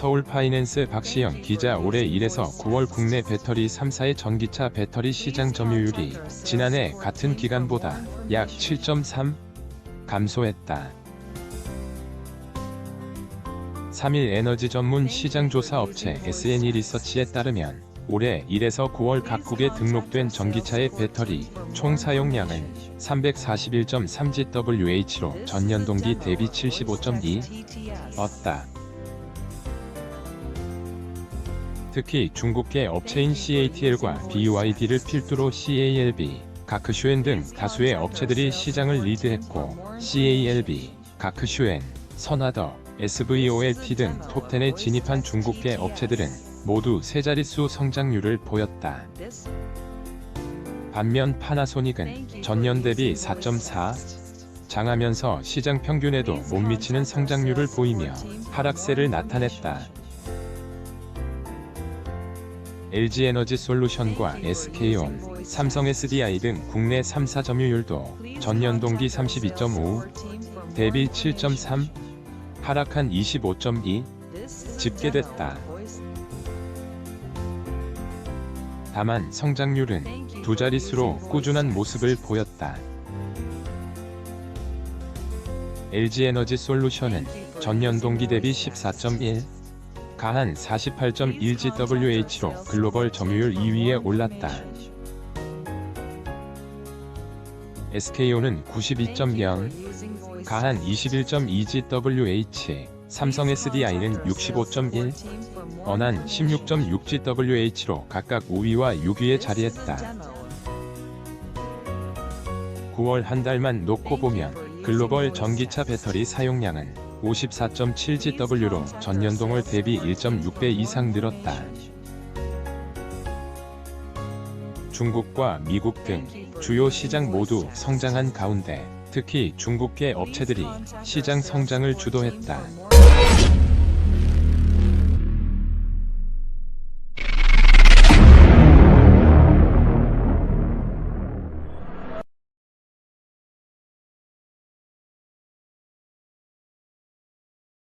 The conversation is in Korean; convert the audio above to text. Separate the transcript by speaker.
Speaker 1: 서울 파이낸스 박시영 기자 올해 1에서 9월 국내 배터리 3사의 전기차 배터리 시장 점유율이 지난해 같은 기간보다 약 7.3 감소했다. 3일 에너지 전문 시장 조사 업체 SNE 리서치에 따르면 올해 1에서 9월 각국에 등록된 전기차의 배터리 총 사용량은 341.3GWh로 전년 동기 대비 75.2 었다. 특히 중국계 업체인 CATL과 BYD를 필두로 CALB, 가크슈엔 등 다수의 업체들이 시장을 리드했고 CALB, 가크슈엔, 선화더, SVOLT 등 톱10에 진입한 중국계 업체들은 모두 세 자릿수 성장률을 보였다. 반면 파나소닉은 전년 대비 4.4 장하면서 시장 평균에도 못 미치는 성장률을 보이며 하락세를 나타냈다. LG에너지 솔루션과 SK온, 삼성 SDI 등 국내 3사 점유율도 전년 동기 32.5, 대비 7.3, 하락한 25.2 집계됐다. 다만 성장률은 두 자릿수로 꾸준한 모습을 보였다. LG에너지 솔루션은 전년 동기 대비 14.1, 가한 48.1GWh로 글로벌 점유율 2위에 올랐다. SKO는 92.0, 가한 21.2GWh, 삼성 SDI는 65.1, 언한 16.6GWh로 각각 5위와 6위에 자리했다. 9월 한 달만 놓고 보면 글로벌 전기차 배터리 사용량은 54.7GW로 전년 동월 대비 1.6배 이상 늘었다. 중국과 미국 등 주요 시장 모두 성장한 가운데 특히 중국계 업체들이 시장 성장을 주도했다.